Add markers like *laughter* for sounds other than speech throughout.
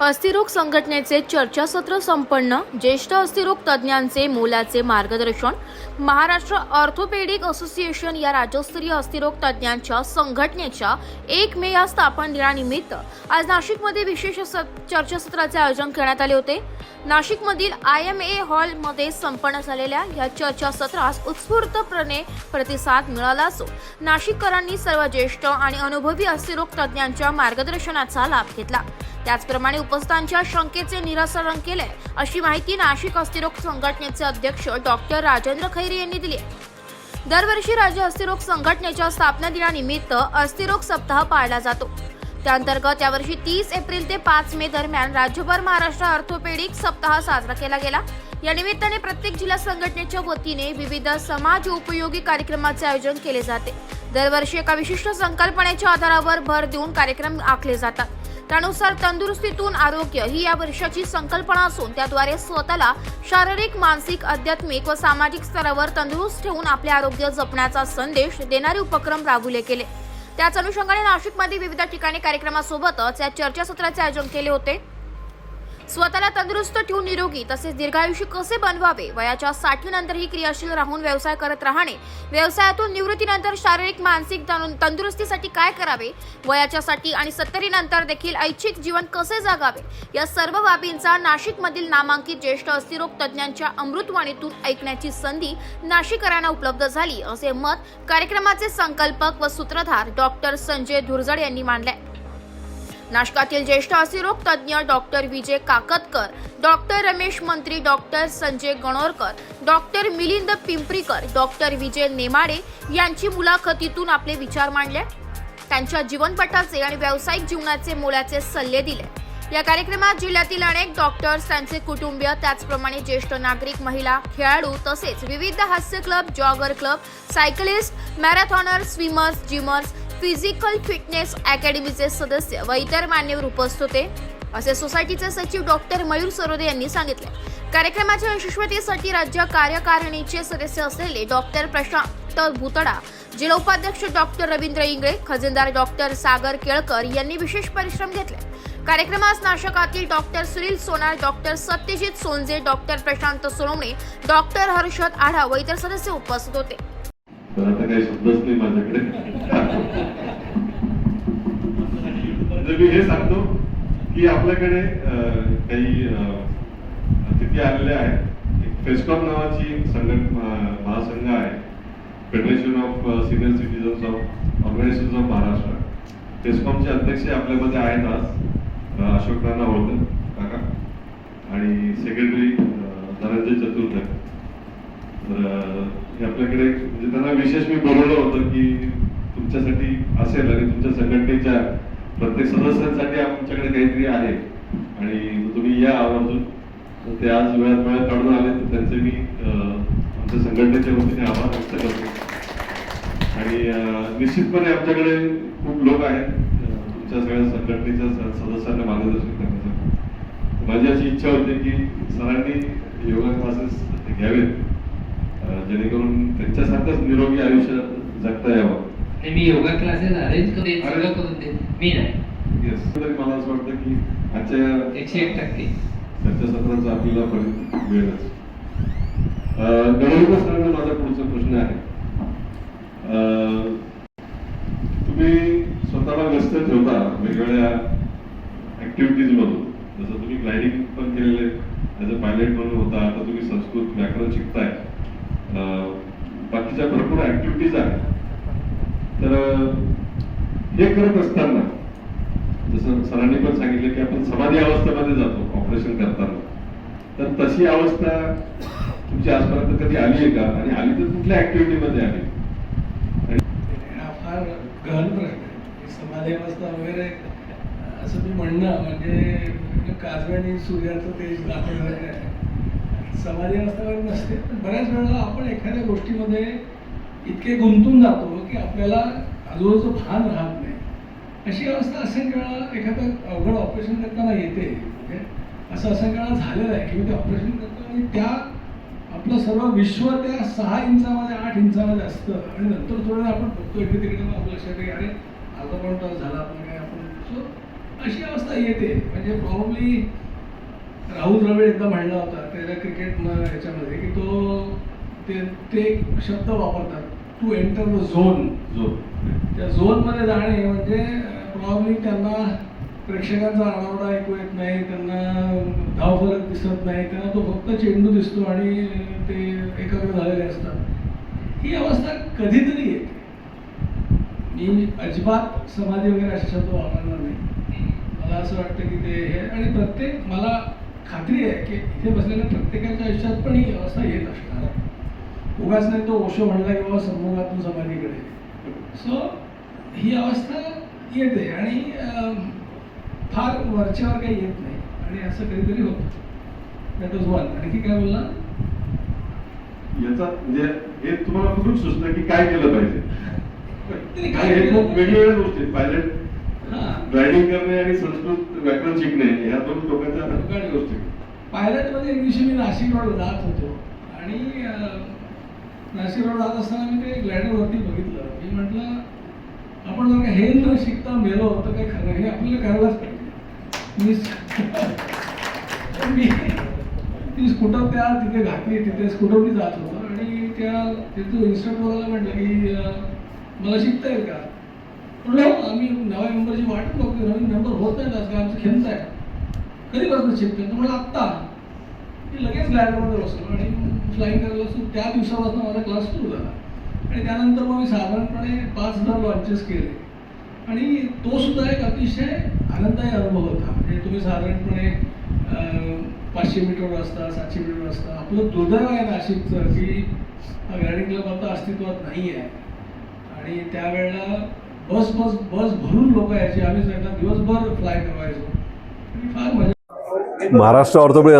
अस्थिरोग संघटनेचे चर्चासत्र संपन्न. ज्येष्ठ अस्थिरोग तज्ज्ञांचे मोलाचे मार्गदर्शन. महाराष्ट्र ऑर्थोपेडिक असोसिएशन या राज्यस्तरीय अस्थिरोग तज्ज्ञांच्या संघटनेच्या एक मे या स्थापन दिनानिमित्त आज नाशिकमध्ये विशेष स- चर्चासत्राचे आयोजन करण्यात आले होते. नाशिकमधील आय एम ए हॉलमध्ये संपन्न झालेल्या या चर्चासत्रास उत्स्फूर्तपणे प्रतिसाद मिळाला असून नाशिककरांनी सर्व ज्येष्ठ आणि अनुभवी अस्थिरोग तज्ज्ञांच्या मार्गदर्शनाचा लाभ घेतला. त्याचप्रमाणे उपस्थितांच्या शंकेचे निरासरण केले अशी माहिती नाशिक अस्थिरोग संघटनेचे अध्यक्ष डॉक्टर राजेंद्र खैरे यांनी दिली दरवर्षी राज्य अस्थिरोग संघटनेच्या स्थापना दिनानिमित्त अस्थिरोग सप्ताह पाळला जातो. त्याअंतर्गत यावर्षी तीस एप्रिल ते पाच मे दरम्यान राज्यभर महाराष्ट्र ऑर्थोपेडिक सप्ताह साजरा केला गेला. या निमित्ताने प्रत्येक जिल्हा संघटनेच्या वतीने विविध समाज उपयोगी कार्यक्रमाचे आयोजन केले जाते. दरवर्षी एका विशिष्ट संकल्पनेच्या आधारावर भर देऊन कार्यक्रम आखले जातात. त्यानुसार तंदुरुस्तीतून आरोग्य ही या वर्षाची संकल्पना असून त्याद्वारे स्वतःला शारीरिक मानसिक आध्यात्मिक व सामाजिक स्तरावर तंदुरुस्त ठेवून आपले आरोग्य जपण्याचा संदेश देणारे उपक्रम राबवले गेले. त्याच अनुषंगाने नाशिकमध्ये विविध ठिकाणी कार्यक्रमासोबतच या चर्चासत्राचे आयोजन केले होते. स्वतःला तंदुरुस्त ठेवून निरोगी तसेच दीर्घायुषी कसे बनवावे? वयाच्या साठीनंतरही क्रियाशील राहून व्यवसाय करत राहणे. व्यवसायातून निवृत्तीनंतर शारीरिक मानसिक तंदुरुस्तीसाठी काय करावे? वयाच्या साठी आणि सत्तरीनंतर देखील ऐच्छिक जीवन कसे जगावे? या सर्व बाबींचा नाशिकमधील नामांकित ज्येष्ठ अस्थिरोग तज्ज्ञांच्या अमृतवाणीतून ऐकण्याची संधी नाशिककरांना उपलब्ध झाली असे मत कार्यक्रमाचे संकल्पक व सूत्रधार डॉक्टर संजय धुरजड यांनी मांडले. नाशकातील ज्येष्ठ असिरोग तज्ज्ञ doctor Vijay Kakatkar doctor Ramesh Mantri doctor Sanjay Ganorkar doctor Milind Pimprikar doctor Vijay Nemade यांची मुलाखतीतून आपले विचार मांडले. त्यांच्या जीवनपटाचे आणि व्यावसायिक जीवनाचे मोलाचे सल्ले दिले. या कार्यक्रमात जिल्ह्यातील अनेक डॉक्टर्स त्यांचे कुटुंबीय त्याचप्रमाणे ज्येष्ठ नागरिक महिला खेळाडू तसेच विविध हास्य club jogger club cyclist marathoner swimmers gymmers physical fitness अकॅडमीचे सदस्य व इतर मान्यवर उपस्थित होते. असे सोसायटीचे सचिव डॉक्टर मयूर सरोदे यांनी सांगितले. कार्यक्रमाच्या यशस्वतेसाठी राज्य कार्यकारिणीचे सदस्य असलेले डॉक्टर प्रशांत भुतडा जिल्हा उपाध्यक्ष डॉक्टर रवींद्र इंगळे खजिनदार डॉक्टर सागर केळकर यांनी विशेष परिश्रम घेतले. कार्यक्रमास नाशकातील doctor Sunil Sonar doctor Satyajit Sonje doctor Prashant Sonawane doctor Harshad Adha व इतर सदस्य उपस्थित होते. तर आता काही शब्दच नाही माझ्याकडे. म्हणजे मी हे सांगतो की आपल्याकडे काही अतिथी आलेले आहेत. एक फेस्कॉम नावाची संघट महासंघ आहे. Federation of senior citizens of organization of Maharashtra फेस्कॉमचे अध्यक्ष आपल्यामध्ये आहेत आज. अशोक राणा होळकर काका. आणि सेक्रेटरी धनंजय चतुर्थ तर आपल्याकडे म्हणजे त्यांना विशेष मी बोलवलं होतं की तुमच्यासाठी असेल आणि तुमच्या संघटनेच्या प्रत्येक सदस्यांसाठी आमच्याकडे काहीतरी आहे. आणि तुम्ही या आवर्जून ते आज वेळात वेळात काढून आले तर त्यांचे मी आमच्या संघटनेच्या वतीने आभार व्यक्त करतो. आणि निश्चितपणे आमच्याकडे खूप लोक आहेत तुमच्या सगळ्या संघटनेच्या सदस्यांना मार्गदर्शन करण्यासाठी. माझी अशी इच्छा होती की सरांनी योगा क्लासेस घ्यावेत. जेणेकरून त्यांच्यासारखंच निरोगी आयुष्य जगता यावं. आणि मी योगा क्लासेस अरेंज करून सगळं करून देईन. मी नाही. येस तरी मला असं वाटतं की आजच्या एकशे एक टक्के. चर्चासत्राचा आपल्याला बरीच वेळच गणोलीकर सरांना माझा पुढचा प्रश्न आहे. अं, तुम्ही स्वतःला व्यस्त ठेवता वेगवेगळ्या ऍक्टिव्हिटीज मधून. जसं तुम्ही ग्लायडिंग पण केलेले ॲज अ पायलट म्हणून होता आता तुम्ही संस्कृत व्याकरण शिकताय. ऍक्टिव्हिटीज आहेत तर हे करत असताना जसं सरांनी पण सांगितलं की आपण समाधी अवस्थेमध्ये जातो ऑपरेशन करताना. तर तशी अवस्था तुमची आजपर्यंत कधी आली आहे का? आणि आली तर कुठल्या ऍक्टिव्हिटी मध्ये आली? फार गहन प्रश्न आहे. समाधी अवस्था वगैरे असं मी म्हणणं म्हणजे काजवे आणि सूर्याचं तेज दाखवणार आहे. समाधी अवस्था वगैरे नसते पण बऱ्याच वेळेला आपण एखाद्या गोष्टीमध्ये इतके गुंतून जातो की आपल्याला आजूबाजूचं भान राहत नाही. अशी अवस्था असंख्य वेळा एखादं अवघड ऑपरेशन करताना येते? म्हणजे असं असंख्य वेळा झालेलं आहे की मी ते ऑपरेशन करतो आणि त्या आपलं सर्व विश्व त्या सहा इंचामध्ये आठ इंचामध्ये असतं आणि नंतर थोडं आपण बघतो इकडे तिकडे मग लक्षात आहे अरे अर्धा पाऊण तास झाला आपण काय आपण सो अशी अवस्था येते. म्हणजे प्रॉब्ली राहुल द्रविड एकदा म्हणला होता त्याच्या क्रिकेट याच्यामध्ये की तो ते ते एक शब्द वापरतात. टू एंटर द झोन जो त्या झोनमध्ये जाणे म्हणजे प्रॉब्ली त्यांना प्रेक्षकांचा आरडाओरडा ऐकू येत नाही त्यांना धावफलक दिसत नाही त्यांना तो फक्त चेंडू दिसतो आणि ते एकाग्र झालेले असतात. ही अवस्था कधीतरी येते. मी अजिबात समाधी वगैरे असे शब्द वापरणार नाही. मला असं वाटतं की ते हे आणि प्रत्येक मला खात्री आहे की इथे बसलेल्या प्रत्येकाच्या आयुष्यात पण ही अवस्था येत असणार उगाच नाही तो ओशो म्हणला की बाबा समूहातून समाधीकडे सो ही अवस्था येते आणि फार वरच्यावर काही येत नाही. आणि असं कधीतरी होतं. दॅट वॉज वन आणखी काय बोलला? याचा म्हणजे हे तुम्हाला कुठून सुचलं की काय केलं पाहिजे? हे खूप वेगवेगळ्या गोष्टी पायलट हां. ड्रायव्हिंग करणे आणि संस्कृत व्याकरण शिकणे ह्या दोन टोकाच्या गोष्टी. पायलटमध्ये एक दिवशी मी नाशिक रोड जात होतो. आणि अं, नाशिक रोड जात असताना मी ते ग्लॅडरवरती बघितलं. मी म्हटलं आपण जर का हे न शिकता मेलो तर काही खरं नाही. हे आपल्याला करायलाच पाहिजे. मी *laughs* मी ती स्कूटर त्या तिथे घातली तिथे स्कूटरनी जात होतो. आणि त्या तिथे इन्स्ट्रक्टरला म्हटलं की मला शिकता येईल का? म्हटलं हो, आम्ही नव्या मेंबरची वाट बघतो नवीन मेंबर होत नाही आज काय आमचं खिंत आहे. कधीपासून शिकतोय? तर मला आत्ता मी लगेच ग्लॅडरमध्ये बसलो आणि फ्लाईंग करायला सुरू त्या दिवसापासून माझा क्लास सुरू झाला. आणि त्यानंतर मग मी साधारणपणे पाच हजार लॉन्चेस केले. आणि तो सुद्धा एक अतिशय आनंददायी अनुभव होता. म्हणजे तुम्ही साधारणपणे पाचशे मीटरवर असता सातशे मीटरवर असता आपलं दुर्दैव आहे नाशिकचं की हा क्लब आता अस्तित्वात नाही आहे. आणि त्यावेळेला बस बस बस भरून लोक यायचे. आम्ही दिवसभर फ्लाय करायचो फार मजा महाराष्ट्र ऑर्थोपेडिक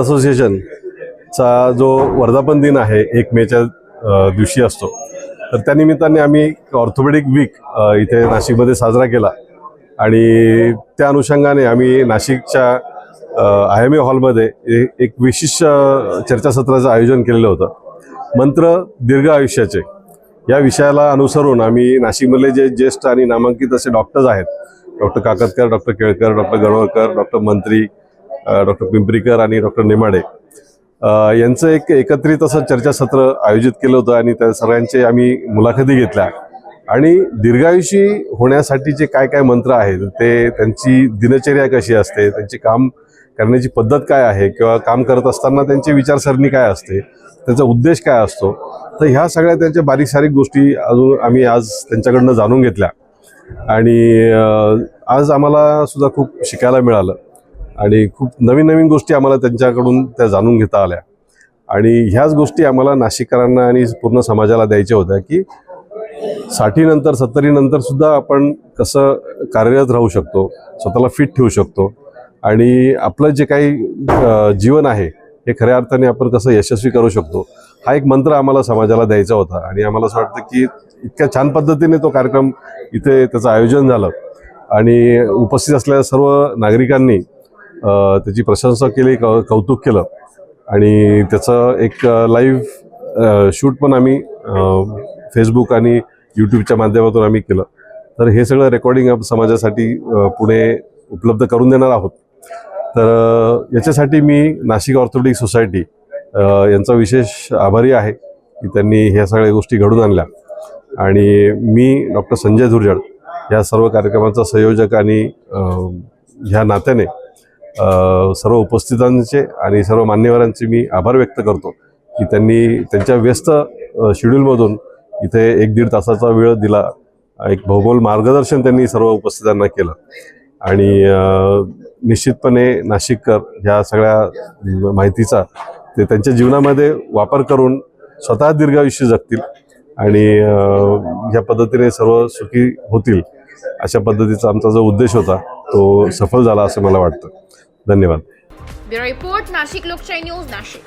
चा जो वर्धापन दिन आहे एक मेच्या दिवशी असतो. तर त्या निमित्ताने आम्ही ऑर्थोपेडिक वीक इथे नाशिकमध्ये साजरा केला. आणि त्या अनुषंगाने आम्ही नाशिकच्या आय एम ए हॉलमध्ये एक विशिष्ट चर्चासत्राचं आयोजन केलेलं होतं. मंत्र दीर्घ आयुष्याचे. या विषयाला अनुसरून आम्ही नाशिकमधले जे ज्येष्ठ आणि नामांकित असे डॉक्टर्स आहेत doctor Kakatkar doctor Kelkar doctor Ganorkar doctor Mantri doctor Pimprikar आणि डॉक्टर नेमाडे यांचं एक एकत्रित असं चर्चासत्र आयोजित केलं होतं आणि त्या सगळ्यांचे आम्ही मुलाखती घेतल्या. आणि दीर्घायुषी होण्यासाठीचे काय काय मंत्र आहेत? ते त्यांची दिनचर्या कशी असते? त्यांची काम करण्याची पद्धत काय आहे? किंवा काम करत असताना त्यांची विचारसरणी काय असते? त्यांचा उद्देश काय असतो? तर ह्या सगळ्या त्यांच्या बारीक सारीक गोष्टी अजून आम्ही आज त्यांच्याकडनं जाणून घेतल्या. आणि आज आम्हाला सुद्धा खूप शिकायला मिळालं. आणि खूप नवीन नवीन गोष्टी आम्हाला त्यांच्याकडून त्या जाणून घेता आल्या. आणि ह्याच गोष्टी आम्हाला नाशिककरांना आणि पूर्ण समाजाला द्यायच्या होत्या की साठीनंतर सत्तरीनंतर सुद्धा आपण कसं कार्यरत राहू शकतो स्वतःला फिट ठेवू शकतो. आणि आपलं जे काही जीवन आहे हे खऱ्या अर्थाने आपण कसं यशस्वी करू शकतो हा एक मंत्र आम्हाला समाजाला द्यायचा होता. आणि आम्हाला असं वाटतं की इतक्या छान पद्धतीने तो कार्यक्रम इथे त्याचं आयोजन झालं. आणि उपस्थित असलेल्या सर्व नागरिकांनी त्याची प्रशंसा केली कौतुक केलं. आणि त्याचं एक लाईव्ह शूट पण आम्ही फेसबुक आणि यूट्यूबच्या माध्यमातून आम्ही केलं. तर हे सगळं रेकॉर्डिंग आप समाजासाठी पुणे उपलब्ध करून देणार आहोत. तर याच्यासाठी मी नाशिक ऑर्थोपेडिक सोसायटी यांचा विशेष आभारी आहे की त्यांनी ह्या सगळ्या गोष्टी घडून आणल्या. आणि मी डॉक्टर संजय धुर्जळ या सर्व कार्यक्रमाचा संयोजक आणि ह्या नात्याने सर्व उपस्थितांचे आणि सर्व मान्यवरांचे मी आभार व्यक्त करतो की त्यांनी त्यांच्या व्यस्त शेड्यूलमधून इथे एक दीड तासाचा वेळ दिला. एक भौगोल मार्गदर्शन त्यांनी सर्व उपस्थितांना केलं. आणि निश्चितपणे नाशिककर ह्या सगळ्या माहितीचा ते त्यांच्या जीवनामध्ये वापर करून स्वतः दीर्घायुष्य जगतील आणि ह्या पद्धतीने सर्व सुखी होतील अशा पद्धतीचा आमचा जो उद्देश होता. तो सफल झाला असं मला वाटतं. धन्यवाद. रिपोर्ट नाशिक लोकशाही न्यूज नाशिक.